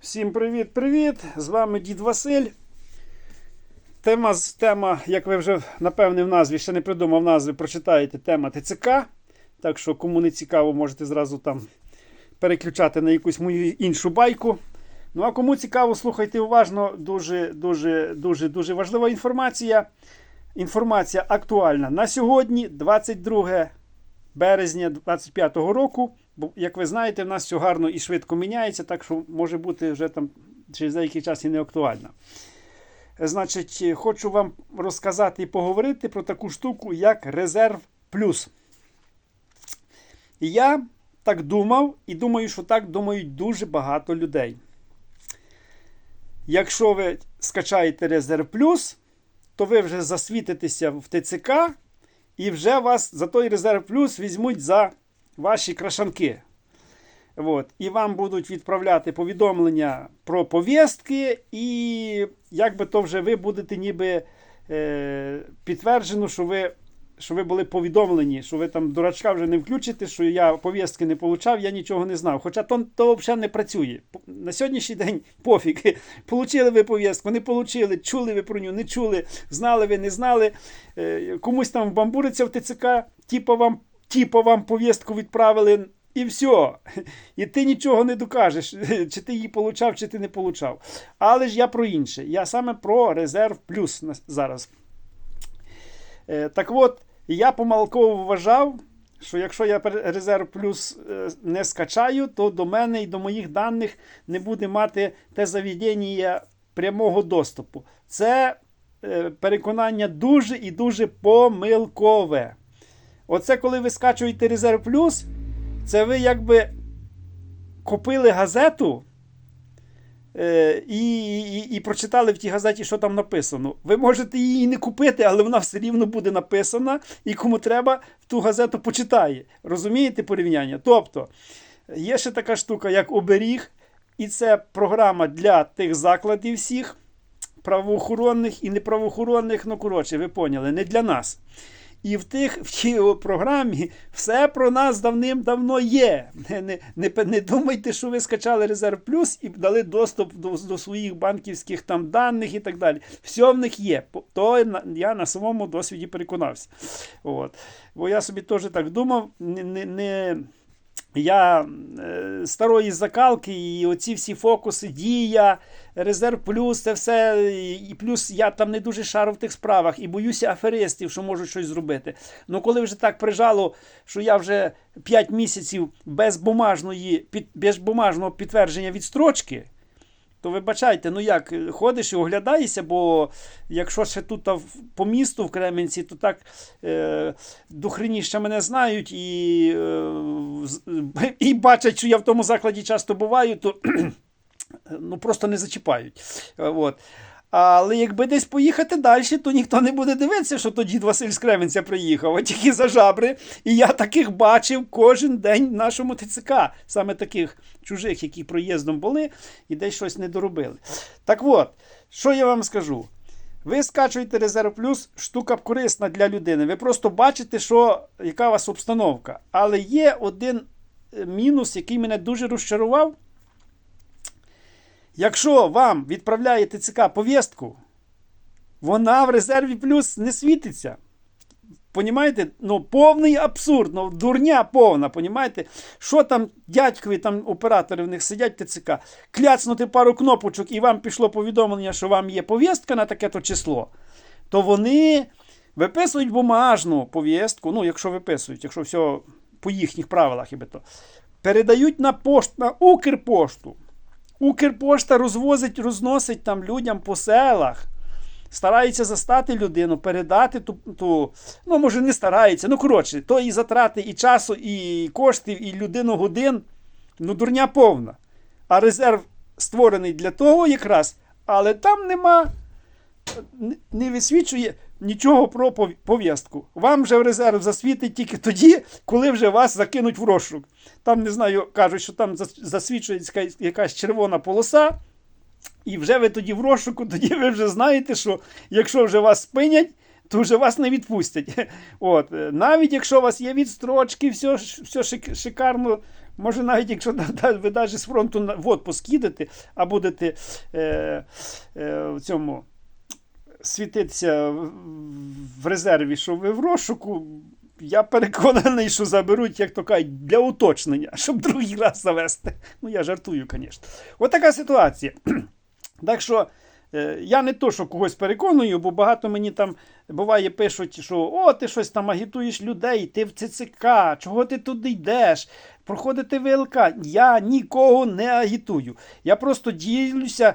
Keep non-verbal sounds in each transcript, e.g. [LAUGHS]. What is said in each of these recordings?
Всім привіт-привіт! З вами дід Василь. Тема, тема, як ви вже напевне в назві ще не придумав назви, прочитаєте тема ТЦК. Так що, кому не цікаво, можете зразу там переключати на якусь мою іншу байку. Ну а кому цікаво, слухайте уважно, дуже, дуже, дуже, дуже важлива інформація. Інформація актуальна на сьогодні, 22 березня 25-го року. Бо, як ви знаєте, в нас все гарно і швидко міняється, так що може бути вже там через деякий час і не актуальна. Значить, е, хочу вам розказати і поговорити про таку штуку, як резерв плюс. Я так думав, і думаю, що так думають дуже багато людей. Якщо ви скачаєте резерв плюс, то ви вже засвітитеся в ТЦК, і вже вас за той резерв плюс візьмуть за ваші крашанки. От. І вам будуть відправляти повідомлення про повістки, і якби то вже ви будете ніби е, підтверджено, що ви, що ви були повідомлені, що ви там дурачка вже не включите, що я повістки не получав, я нічого не знав. Хоча то, то взагалі не працює. На сьогоднішній день [LAUGHS] пофіг. Получили ви повістку, не получили, чули ви про нього, не чули, знали ви, не знали. Е, комусь там бамбуриться в ТЦК, типу вам, типу вам повістку відправили. І все. І ти нічого не докажеш, чи ти її получав, чи ти не получав. Але ж я про інше. Я саме про резерв плюс зараз. Е, Так от, я помилково вважав, що якщо я резерв плюс е, не скачаю, то до мене і до моїх даних не буде мати те заведення прямого доступу. Це е, переконання дуже і дуже помилкове. Оце коли ви скачуєте резерв плюс, це ви якби купили газету е, і, і, і прочитали в тій газеті, що там написано. Ви можете її не купити, але вона все рівно буде написана, і кому треба, ту газету почитає. Розумієте порівняння? Тобто, є ще така штука, як оберіг, і це програма для тих закладів всіх. Правоохоронних і неправоохоронних, ну коротше, ви поняли, не для нас. І в тих в тій програмі все про нас давним-давно є. Не, не, не, не думайте, що ви скачали резерв плюс і дали доступ до, до своїх банківських там даних і так далі. Все в них є. То я на своєму досвіді переконався. От. Бо я собі теж так думав, не, не, не, я е, старої закалки, і оці всі фокуси, дія, резерв плюс, це все. І плюс я там не дуже шару в тих справах і боюся аферистів, що можуть щось зробити. Ну коли вже так прижало, що я вже 5 місяців без бумажної, без бумажного підтвердження відстрочки. То вибачайте, ну як, ходиш і оглядаєшся, бо якщо ще тут по місту в Кременці, то так е, дохреніще мене знають і, е, і бачать, що я в тому закладі часто буваю, то [CLEARS THROAT] ну, просто не зачіпають. От. Але якби десь поїхати далі, то ніхто не буде дивитися, що то дід Василь з Кременця приїхав, а тільки за жабри. І я таких бачив кожен день в нашому ТЦК, саме таких чужих, які проїздом були і десь щось не доробили. Так от, що я вам скажу? Ви скачуєте резерв плюс, штука корисна для людини. Ви просто бачите, що, яка у вас обстановка. Але є один е, мінус, який мене дуже розчарував. Якщо вам відправляє ТЦК повістку, вона в резерві плюс не світиться. Понімаєте? Ну, повний абсурд, ну, дурня повна, понімаєте? Що там дядькові, там оператори в них сидять ТЦК, кляцнути пару кнопочок, і вам пішло повідомлення, що вам є повістка на таке-то число, то вони виписують бумажну повістку, ну, якщо виписують, якщо все по їхніх правилах, іби то, передають на пошт, на Укрпошту. Укрпошта розвозить, розносить там людям по селах. Старається застати людину, передати ту, ту, ну може не старається, ну коротше, то і затрати і часу, і коштів, і людину годин. Ну, дурня повна. А резерв створений для того якраз, але там нема, не- висвічує нічого про пов'язку. Вам вже в резерв засвітить тільки тоді, коли вже вас закинуть в розшук. Там, не знаю, кажуть, що там засвічується якась- червона полоса. І вже ви тоді в розшуку, тоді ви вже знаєте, що якщо вже вас спинять, то вже вас не відпустять. [LAUGHS] От. е, Навіть якщо у вас є відстрочки, все, все шикарно, Може, навіть якщо ви навіть з фронту в отпуск їдете, а будете е, е, в цьому світитися в- в резерві, що ви в розшуку, я переконаний, що заберуть, як то кажуть, для уточнення, щоб другий раз завести. Ну, я жартую, звісно. От така ситуація. [CLEARS THROAT] Так що. е, Я не то, що когось переконую, бо багато мені там буває пишуть, що о, ти щось там агітуєш людей, ти в ЦЦК, чого ти туди йдеш, проходити ВЛК. Я нікого не агітую. Я просто ділюся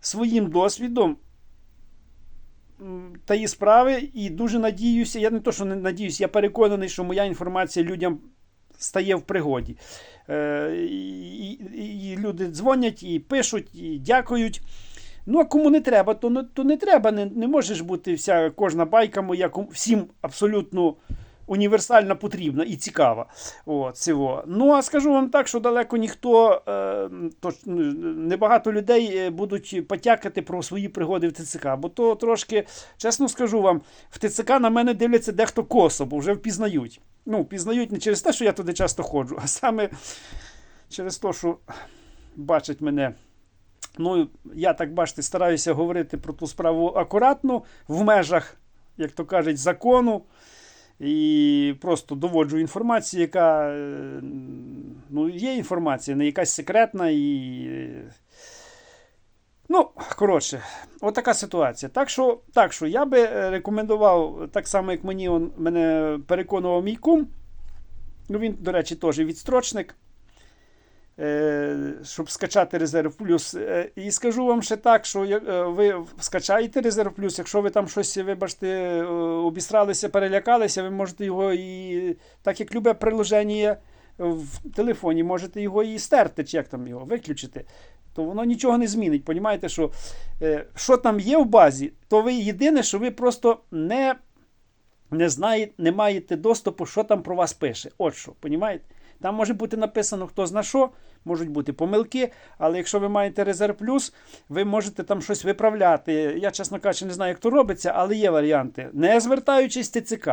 своїм досвідом тієї справи і дуже надіюся. Я не то, що не надіюся, я переконаний, що моя інформація людям стає в пригоді. Е, і, і, люди дзвонять і пишуть, і дякують. Ну, а кому не треба, то, то не треба. Не, не можеш бути вся кожна байка моя всім абсолютно універсальна потрібна і цікава. От, цього. Ну, а скажу вам так, що далеко ніхто, е, то, ну, небагато людей е, будуть потякати про свої пригоди в ТЦК. Бо то трошки, чесно скажу вам, в ТЦК на мене дивляться дехто косо, бо вже впізнають. Ну, впізнають не через те, що я туди часто ходжу, а саме через те, що бачать мене. Ну, я так бачите, стараюся говорити про ту справу акуратно, в межах, як то кажуть, закону. І просто доводжу інформацію, яка е, ну, є інформація, не якась секретна і. е, Ну, коротше, отака ситуація. Так що, так що я би е, рекомендував, так само, як мені он, мене переконував мій кум. Ну, він, до речі, теж відстрочник. Е, щоб скачати резерв плюс. Е, І скажу вам ще так, що е, ви скачаєте резерв плюс, якщо ви там щось, вибачте, обістралися, перелякалися, ви можете його і так як любе приложення в телефоні, можете його і стерти, чи як там його виключити. То воно нічого не змінить. Понімаєте, що що там є в базі, то ви єдине, що ви просто не, не знаєте, не маєте доступу, що там про вас пише. От що, понімаєте? Там може бути написано хто зна що, можуть бути помилки, але якщо ви маєте резерв плюс, ви можете там щось виправляти. Я, чесно кажучи, не знаю, як то робиться, але є варіанти. Не звертаючись ТЦК.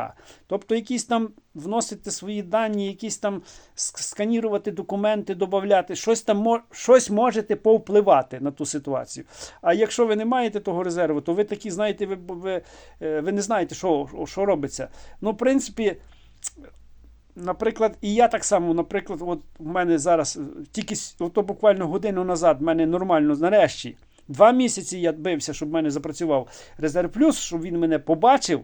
Тобто, якісь там вносити свої дані, якісь там сканірувати документи, додати, щось там щось можете повпливати на ту ситуацію. А якщо ви не маєте того резерву, то ви такі, знаєте, ви, ви, е, ви не знаєте, що, що робиться. Ну, в принципі. Наприклад, і я так само, наприклад, от в мене зараз е, тільки ото буквально годину назад в мене нормально нарешті. Два місяці я бився, щоб в мене запрацював резерв плюс, щоб він мене побачив.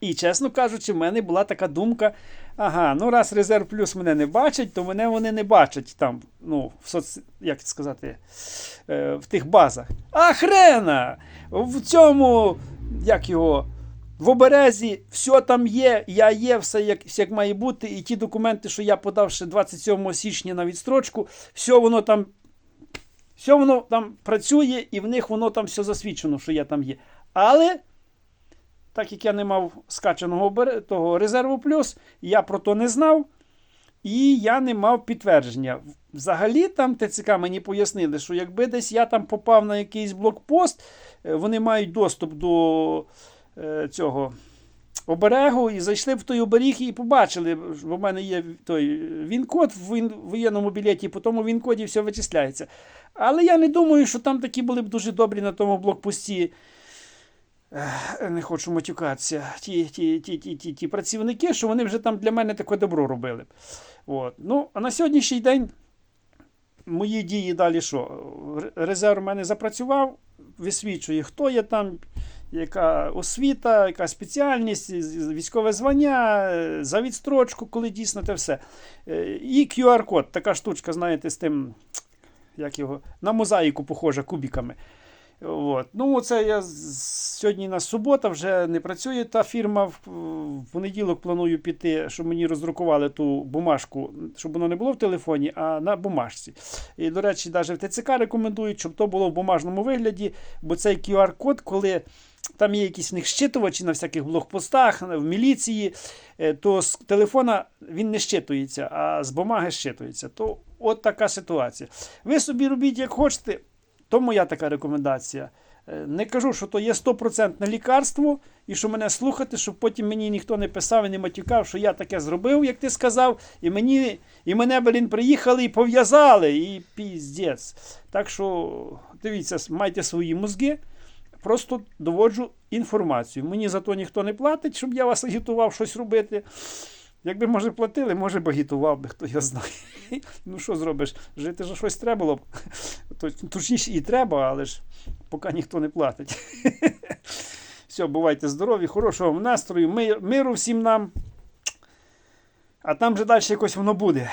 І, чесно кажучи, в мене була така думка: ага, ну раз резерв плюс мене не бачить, то мене вони не бачать там, ну, в соц... як сказати, е, в тих базах. А хрена! В цьому, як його, в оберезі все там є, я є, все як, як має бути. І ті документи, що я подав ще 27 січня на відстрочку, все воно там. Все воно там працює, і в них воно там все засвідчено, що я там є. Але, так як я не мав скачаного того резерву плюс, я про то не знав. І я не мав підтвердження. Взагалі, там ТЦК мені пояснили, що якби десь я там попав на якийсь блокпост, е, вони мають доступ до цього оберегу і зайшли в той оберіг і побачили, бо в мене є той він-код в воєнному білеті, по тому він-коді все вичисляється. Але я не думаю, що там такі були б дуже добрі на тому блокпості. Не хочу матюкатися. Ті, ті, ті, ті, ті, ті працівники, що вони вже там для мене таке добро робили. От. Ну, а на сьогоднішній день мої дії далі що? Резерв у мене запрацював, висвічує, хто я там, яка освіта, яка спеціальність, військове звання, е, за відстрочку, коли дійсно те все. Е, І QR-код, така штучка, знаєте, з тим, як його, на мозаїку похожа кубіками. От. Ну, це я сьогодні на субота вже не працює та фірма. В понеділок планую піти, щоб мені роздрукували ту бумажку, щоб воно не було в телефоні, а на бумажці. І, до речі, навіть в ТЦК рекомендують, щоб то було в бумажному вигляді, бо цей QR-код, коли. Там є якісь в них щитувачі на всяких блокпостах, в міліції, е, то з телефона він не щитується, а з бумаги щитується. То от така ситуація. Ви собі робіть як хочете, то моя така рекомендація. Е, Не кажу, що то є 100% лікарство, і що мене слухати, щоб потім мені ніхто не писав і не матюкав, що я таке зробив, як ти сказав, і мені, і мене, блін, приїхали і пов'язали, і піздець. Так що, дивіться, майте свої мозги. Просто доводжу інформацію. Мені за то ніхто не платить, щоб я вас агітував щось робити. Якби, може, платили, може б агітував би, хто його знає. [LAUGHS] Ну що зробиш? Жити за щось треба було б. Точніше і треба, але ж поки ніхто не платить. [LAUGHS] Все, бувайте здорові, хорошого вам настрою, миру всім нам. А там же далі якось воно буде.